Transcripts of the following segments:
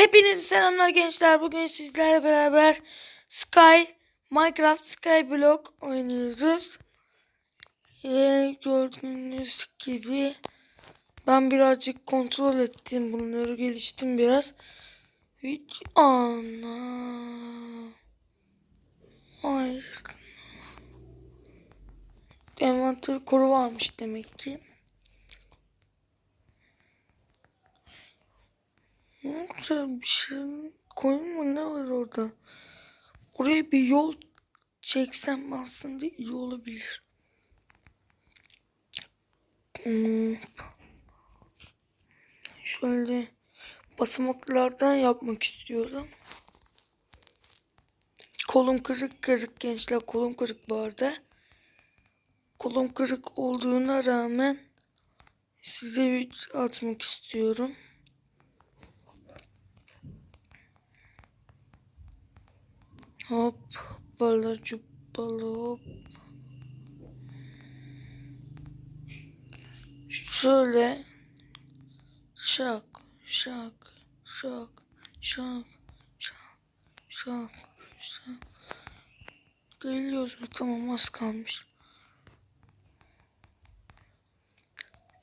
Hepinize selamlar gençler. Bugün sizlerle beraber Sky Minecraft Skyblock oynuyoruz. Ve gördüğünüz gibi ben birazcık kontrol ettim bunları geliştim biraz. Hiç ana. Hayır. Envanter koru varmış demek ki. Ne güzel bir şey. Koyun mu ne var orada? Oraya bir yol çeksem aslında iyi olabilir. Hmm. Şöyle basamaklardan yapmak istiyorum. Kolum kırık kırık gençler kolum kırık bu arada. Kolum kırık olduğuna rağmen size bir atmak istiyorum. Hop bala cubbala hop. Şöyle şak şak şak şak şak şak şak. Geliyoruz? Tamam az kalmış.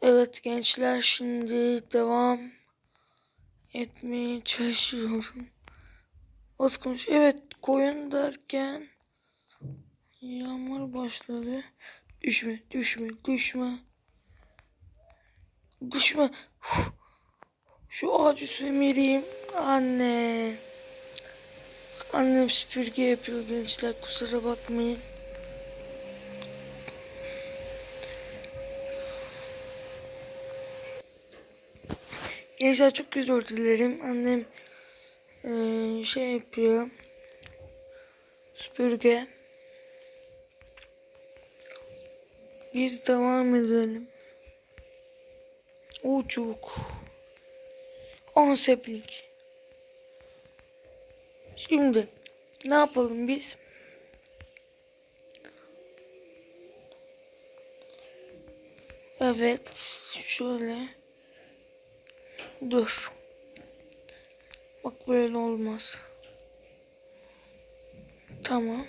Evet gençler şimdi devam etmeye çalışıyorum. Az konuş. Evet koyun derken yağmur başladı. Düşme, düşme, düşme. Düşme. Şu ağacı sömereyim. Anne. Annem süpürge yapıyor gençler kusura bakmayın. Gençler çok özür dilerim. Annem ee, şey yapıyor. Süpürge. Biz devam edelim. O çubuk. Anseplik. Şimdi ne yapalım biz? Evet, şöyle. Dur. Bak böyle olmaz. Tamam.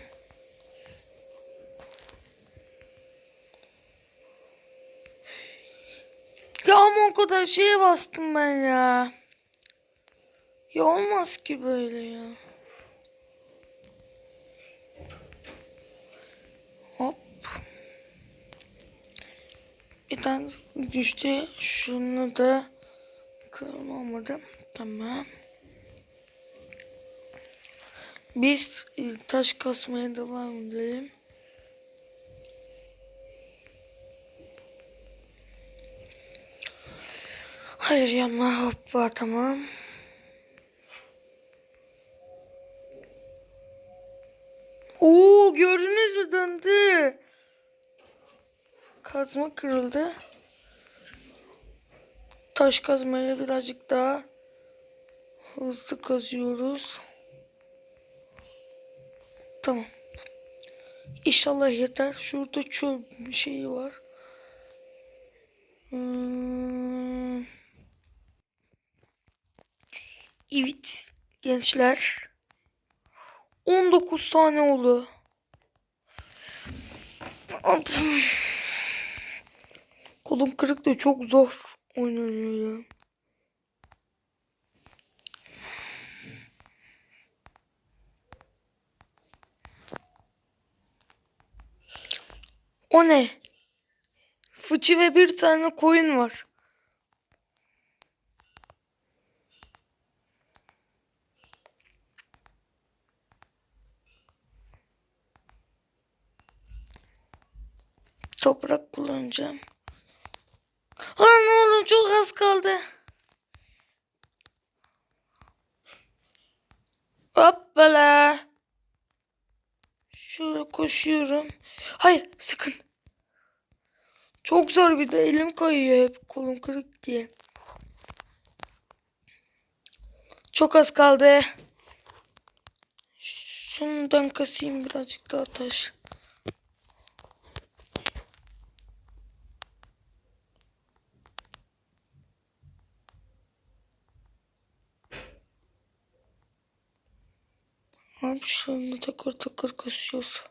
Ya ama o kadar şeye bastım ben ya. Ya olmaz ki böyle ya. Hop. Bir tane düştü. Şunu da kırmamadım. Tamam. Biz e, taş kasmaya devam edelim. Hayır yapma hoppa tamam. Oo gördünüz mü döndü. Kazma kırıldı. Taş kazmaya birazcık daha hızlı kazıyoruz. Tamam. İnşallah yeter. Şurada çöl şeyi var. Hmm. Evet gençler. 19 tane oldu. Kolum kırık da çok zor oynanıyor ya. O ne? Fıçı ve bir tane koyun var. Toprak kullanacağım. Lan oğlum çok az kaldı. Hoppala. Şöyle koşuyorum. Hayır sakın. Çok zor bir de elim kayıyor hep kolum kırık diye. Çok az kaldı. Şundan kasayım birazcık daha taş. Abi şu anda takır takır kasıyoruz.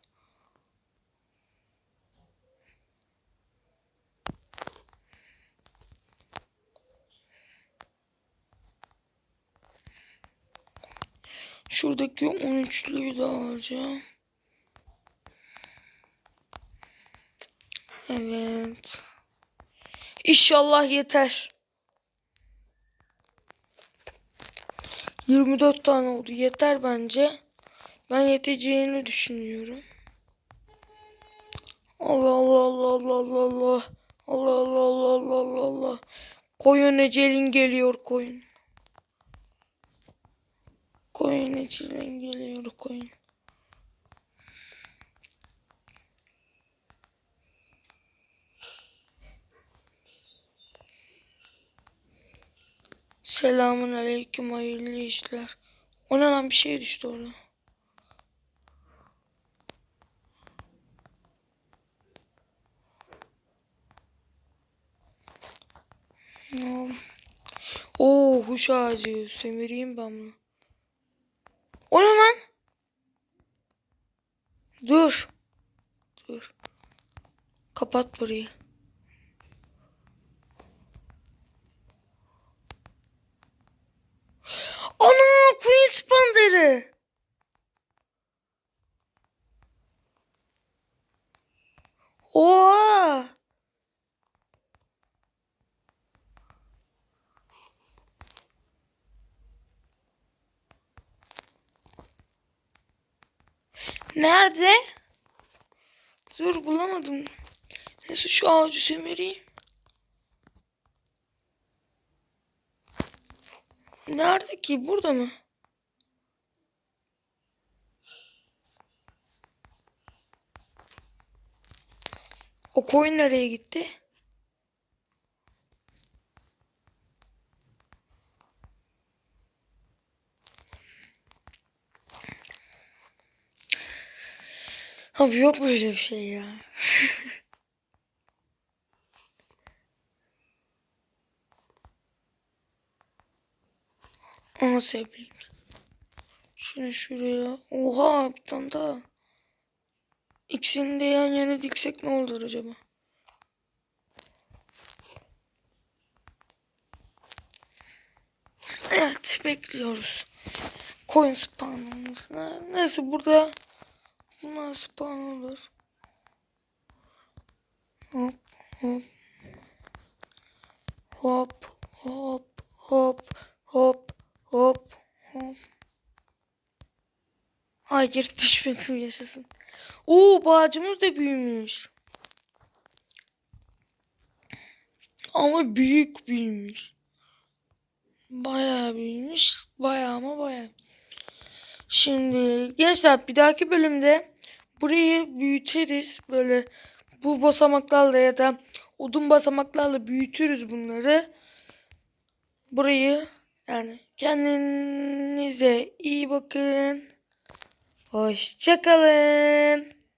Şuradaki 13'lüyü de alacağım. Evet. İnşallah yeter. 24 tane oldu. Yeter bence. Ben yeteceğini düşünüyorum. Allah Allah Allah Allah Allah Allah. Allah Allah Allah Allah Allah. Koyun ecelin geliyor koyun. Koyun ecelin geliyor koyun. Selamun aleyküm hayırlı işler. O ne lan bir şey düştü orada. Oo huş ağacı. Sömüreyim ben bunu. O ne? Dur. Dur. Kapat burayı. Ana Queen Spander'ı. Oha. Nerede? Dur bulamadım. Neyse şu ağacı sömüreyim. Nerede ki? Burada mı? O koyun nereye gitti? Abi yok böyle bir şey ya. Ama seveyim. Şunu şuraya. Oha bir tane daha. İkisini de yan yana diksek ne olur acaba? Evet bekliyoruz. Coin spawn olmasına. Neyse burada bunlar spawn olur. Hop hop. Hop hop hop hop hop hop. Hayır düşmedim yaşasın. Oo bağcımız da büyümüş. Ama büyük büyümüş. Bayağı büyümüş. Bayağı ama bayağı. Şimdi gençler bir dahaki bölümde burayı büyüteriz. Böyle bu basamaklarla ya da odun basamaklarla büyütürüz bunları. Burayı yani kendinize iyi bakın. Hoşçakalın.